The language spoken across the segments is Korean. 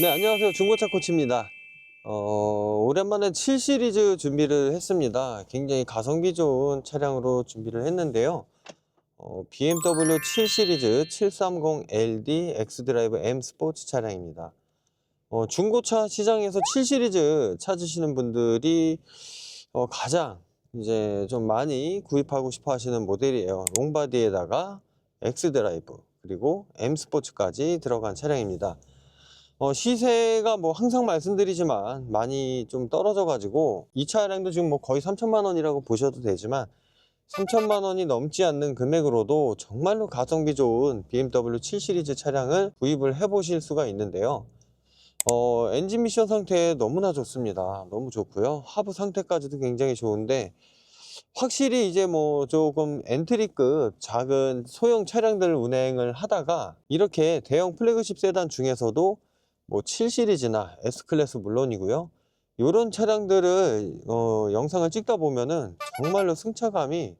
네, 안녕하세요. 중고차 코치입니다. 어, 오랜만에 7 시리즈 준비를 했습니다. 굉장히 가성비 좋은 차량으로 준비를 했는데요. 어, BMW 7 시리즈 730LD X드라이브 M 스포츠 차량입니다. 어, 중고차 시장에서 7 시리즈 찾으시는 분들이 어, 가장 이제 좀 많이 구입하고 싶어 하시는 모델이에요. 롱바디에다가 X드라이브 그리고 M 스포츠까지 들어간 차량입니다. 어, 시세가 뭐 항상 말씀드리지만 많이 좀 떨어져 가지고 이 차량도 지금 뭐 거의 3천만 원이라고 보셔도 되지만 3천만 원이 넘지 않는 금액으로도 정말로 가성비 좋은 BMW 7 시리즈 차량을 구입을 해 보실 수가 있는데요. 어, 엔진 미션 상태 너무나 좋습니다. 너무 좋고요. 하부 상태까지도 굉장히 좋은데 확실히 이제 뭐 조금 엔트리급 작은 소형 차량들 운행을 하다가 이렇게 대형 플래그십 세단 중에서도 뭐 7 시리즈나 S 클래스 물론이고요. 이런 차량들을 어, 영상을 찍다 보면은 정말로 승차감이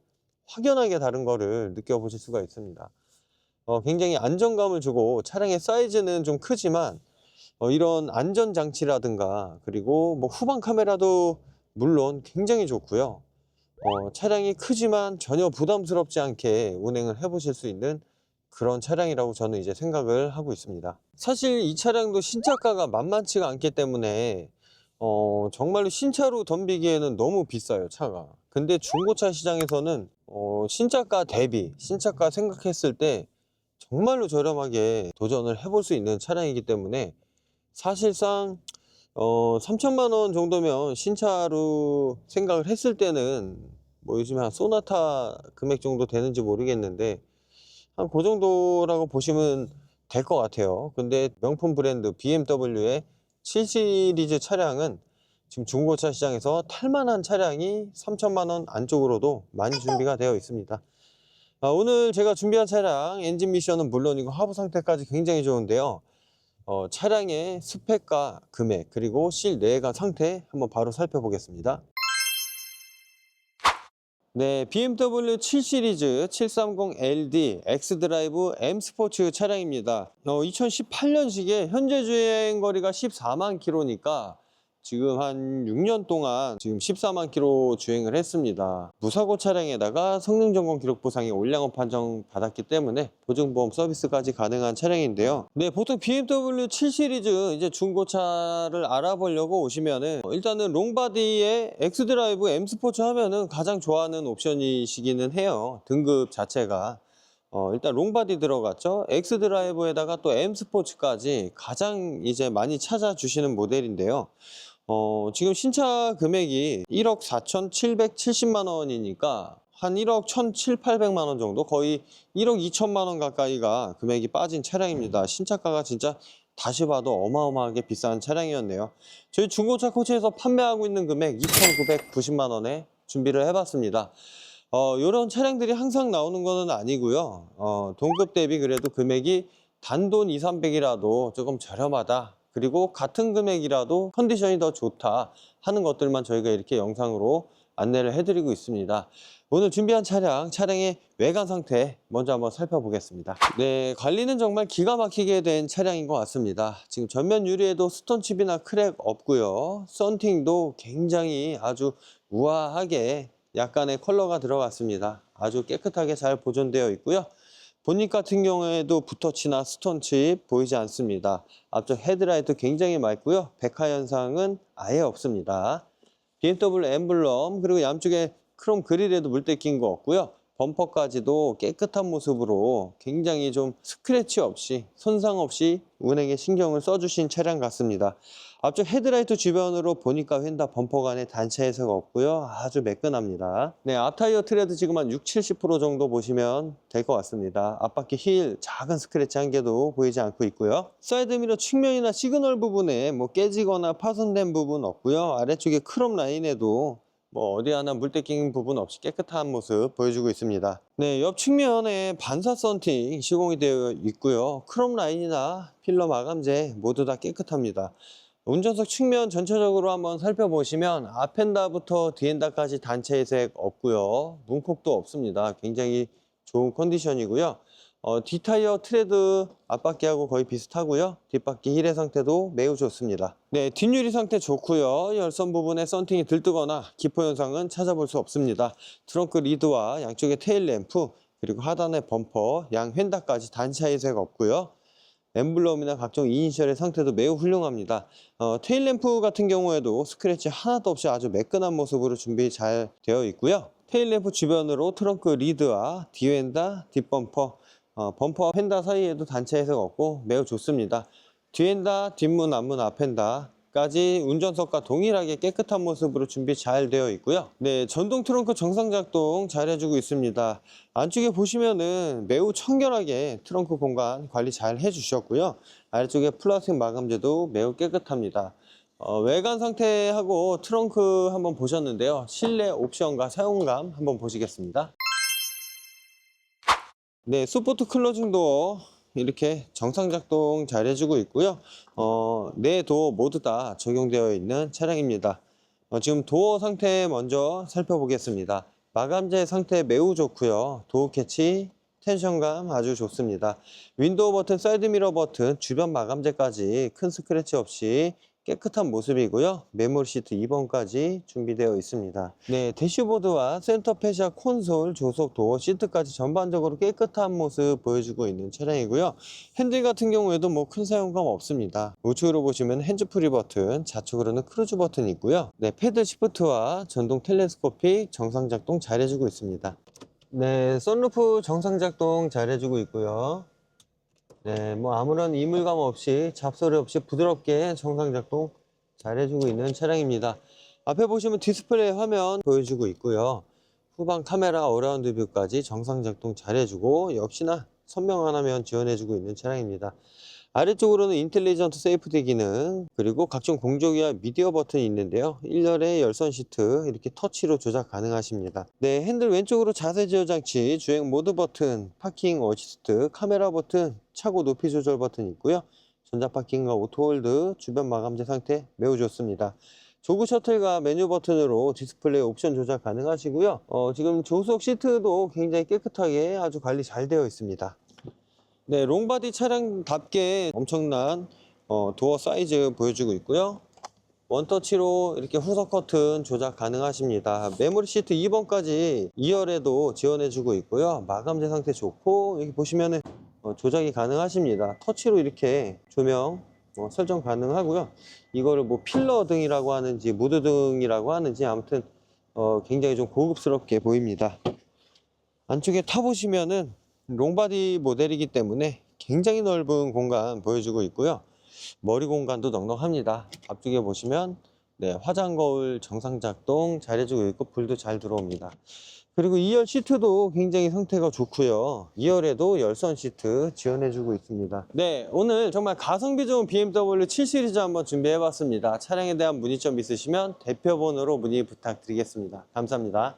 확연하게 다른 거를 느껴보실 수가 있습니다. 어, 굉장히 안정감을 주고 차량의 사이즈는 좀 크지만 어, 이런 안전 장치라든가 그리고 뭐 후방 카메라도 물론 굉장히 좋고요. 어, 차량이 크지만 전혀 부담스럽지 않게 운행을 해 보실 수 있는 그런 차량이라고 저는 이제 생각을 하고 있습니다. 사실 이 차량도 신차가가 만만치가 않기 때문에 어, 정말로 신차로 덤비기에는 너무 비싸요, 차가. 근데 중고차 시장에서는 어, 신차가 대비, 신차가 생각했을 때 정말로 저렴하게 도전을 해볼 수 있는 차량이기 때문에 사실상 어, 3천만 원 정도면 신차로 생각을 했을 때는 뭐 요즘에 한 소나타 금액 정도 되는지 모르겠는데 한 그 정도라고 보시면 될 것 같아요. 근데 명품 브랜드 BMW의 7 시리즈 차량은 지금 중고차 시장에서 탈만한 차량이 3천만 원 안쪽으로도 많이 준비가 되어 있습니다. 아, 오늘 제가 준비한 차량 엔진 미션은 물론이고 하부 상태까지 굉장히 좋은데요. 어, 차량의 스펙과 금액 그리고 실내관 상태 한번 바로 살펴보겠습니다. 네, BMW 7 시리즈 730LD X드라이브 M 스포츠 차량입니다. 어, 2018년식에 현재 주행 거리가 14만 킬로니까 지금 한 6년 동안 지금 14만 킬로 주행을 했습니다. 무사고 차량에다가 성능 점검 기록 보상이 올량업 판정 받았기 때문에 보증보험 서비스까지 가능한 차량인데요. 네, 보통 BMW 7 시리즈 이제 중고차를 알아보려고 오시면은 어, 일단은 롱바디에 X드라이브 M 스포츠 하면은 가장 좋아하는 옵션이시기는 해요. 등급 자체가. 어, 일단 롱바디 들어갔죠. X드라이브에다가 또 M 스포츠까지 가장 이제 많이 찾아주시는 모델인데요. 어, 지금 신차 금액이 1억 4,770만 원이니까 한 1억 1,700, 만 원 정도 거의 1억 2천만 원 가까이가 금액이 빠진 차량입니다. 신차가가 진짜 다시 봐도 어마어마하게 비싼 차량이었네요. 저희 중고차 코치에서 판매하고 있는 금액 2,990만 원에 준비를 해봤습니다. 어, 이런 차량들이 항상 나오는 것은 아니고요. 어, 동급 대비 그래도 금액이 단돈 2, 300이라도 조금 저렴하다. 그리고 같은 금액이라도 컨디션이 더 좋다 하는 것들만 저희가 이렇게 영상으로 안내를 해드리고 있습니다. 오늘 준비한 차량, 차량의 외관 상태 먼저 한번 살펴보겠습니다. 네, 관리는 정말 기가 막히게 된 차량인 것 같습니다. 지금 전면 유리에도 스톤칩이나 크랙 없고요. 썬팅도 굉장히 아주 우아하게 약간의 컬러가 들어갔습니다. 아주 깨끗하게 잘 보존되어 있고요. 본닛 같은 경우에도 붓터치나 스톤칩 보이지 않습니다. 앞쪽 헤드라이트 굉장히 맑고요. 백화 현상은 아예 없습니다. BMW 엠블럼 그리고 양쪽에 크롬 그릴에도 물때 낀 거 없고요. 범퍼까지도 깨끗한 모습으로 굉장히 좀 스크래치 없이 손상 없이 운행에 신경을 써주신 차량 같습니다. 앞쪽 헤드라이트 주변으로 보니까 휀다 범퍼 간에 단차 해석 없고요. 아주 매끈합니다. 네, 앞타이어 트레드 지금 한 6, 70% 정도 보시면 될 것 같습니다. 앞바퀴 힐 작은 스크래치 한 개도 보이지 않고 있고요. 사이드미러 측면이나 시그널 부분에 뭐 깨지거나 파손된 부분 없고요. 아래쪽에 크롬 라인에도 뭐 어디 하나 물때 낀 부분 없이 깨끗한 모습 보여주고 있습니다. 네, 옆 측면에 반사 썬팅 시공이 되어 있고요. 크롬 라인이나 필러 마감재 모두 다 깨끗합니다. 운전석 측면 전체적으로 한번 살펴보시면 앞엔다부터 뒤엔다까지 단체 회색 없고요. 문콕도 없습니다. 굉장히 좋은 컨디션이고요. 어, 뒷타이어 트레드 앞바퀴하고 거의 비슷하고요. 뒷바퀴 힐의 상태도 매우 좋습니다. 네, 뒷유리 상태 좋고요. 열선 부분에 썬팅이 들뜨거나 기포 현상은 찾아볼 수 없습니다. 트렁크 리드와 양쪽의 테일 램프 그리고 하단의 범퍼, 양 휀다까지 단차 이색 없고요. 엠블럼이나 각종 이니셜의 상태도 매우 훌륭합니다. 어, 테일 램프 같은 경우에도 스크래치 하나도 없이 아주 매끈한 모습으로 준비 잘 되어 있고요. 테일 램프 주변으로 트렁크 리드와 뒤엔다, 뒷범퍼, 어, 범퍼와 펜다 사이에도 단차 해석 없고 매우 좋습니다. 뒤엔다, 뒷문, 앞문, 앞엔다 까지 운전석과 동일하게 깨끗한 모습으로 준비 잘 되어 있고요. 네, 전동 트렁크 정상 작동 잘 해주고 있습니다. 안쪽에 보시면은 매우 청결하게 트렁크 공간 관리 잘 해주셨고요. 아래쪽에 플라스틱 마감재도 매우 깨끗합니다. 어, 외관 상태하고 트렁크 한번 보셨는데요. 실내 옵션과 사용감 한번 보시겠습니다. 네, 스포트 클로징 도어 이렇게 정상 작동 잘 해주고 있고요. 어, 네 도어 모두 다 적용되어 있는 차량입니다. 어, 지금 도어 상태 먼저 살펴보겠습니다. 마감재 상태 매우 좋고요. 도어 캐치, 텐션감 아주 좋습니다. 윈도우 버튼, 사이드미러 버튼, 주변 마감재까지 큰 스크래치 없이 깨끗한 모습이고요. 메모리 시트 2번까지 준비되어 있습니다. 네, 대시보드와 센터 페시아 콘솔, 조속 도어 시트까지 전반적으로 깨끗한 모습 보여주고 있는 차량이고요. 핸들 같은 경우에도 뭐 큰 사용감 없습니다. 우측으로 보시면 핸즈프리 버튼, 좌측으로는 크루즈 버튼이 있고요. 네, 패드 시프트와 전동 텔레스코픽 정상 작동 잘 해주고 있습니다. 네, 썬루프 정상 작동 잘 해주고 있고요. 네, 뭐 아무런 이물감 없이 잡소리 없이 부드럽게 정상 작동 잘 해주고 있는 차량입니다. 앞에 보시면 디스플레이 화면 보여주고 있고요. 후방 카메라 어라운드 뷰까지 정상 작동 잘 해주고 역시나 선명한 화면 지원해주고 있는 차량입니다. 아래쪽으로는 인텔리전트 세이프티 기능 그리고 각종 공조기와 미디어 버튼이 있는데요. 1열의 열선 시트 이렇게 터치로 조작 가능하십니다. 네 핸들 왼쪽으로 자세 제어 장치 주행 모드 버튼 파킹 어시스트 카메라 버튼 차고 높이 조절 버튼 있고요. 전자 파킹과 오토홀드 주변 마감재 상태 매우 좋습니다. 조그 셔틀과 메뉴 버튼으로 디스플레이 옵션 조작 가능하시고요. 어, 지금 조수석 시트도 굉장히 깨끗하게 아주 관리 잘 되어 있습니다 네, 롱바디 차량답게 엄청난 어, 도어 사이즈 보여주고 있고요. 원터치로 이렇게 후석 커튼 조작 가능하십니다. 메모리 시트 2번까지 2열에도 지원해주고 있고요. 마감재 상태 좋고 여기 보시면은 어, 조작이 가능하십니다. 터치로 이렇게 조명 어, 설정 가능하고요. 이거를 뭐 필러 등이라고 하는지 무드 등이라고 하는지 아무튼 어, 굉장히 좀 고급스럽게 보입니다. 안쪽에 타보시면은 롱바디 모델이기 때문에 굉장히 넓은 공간 보여주고 있고요. 머리 공간도 넉넉합니다. 앞쪽에 보시면 네, 화장 거울 정상 작동 잘 해주고 있고 불도 잘 들어옵니다. 그리고 2열 시트도 굉장히 상태가 좋고요. 2열에도 열선 시트 지원해주고 있습니다. 네, 오늘 정말 가성비 좋은 BMW 7 시리즈 한번 준비해봤습니다. 차량에 대한 문의점 있으시면 대표 번호로 문의 부탁드리겠습니다. 감사합니다.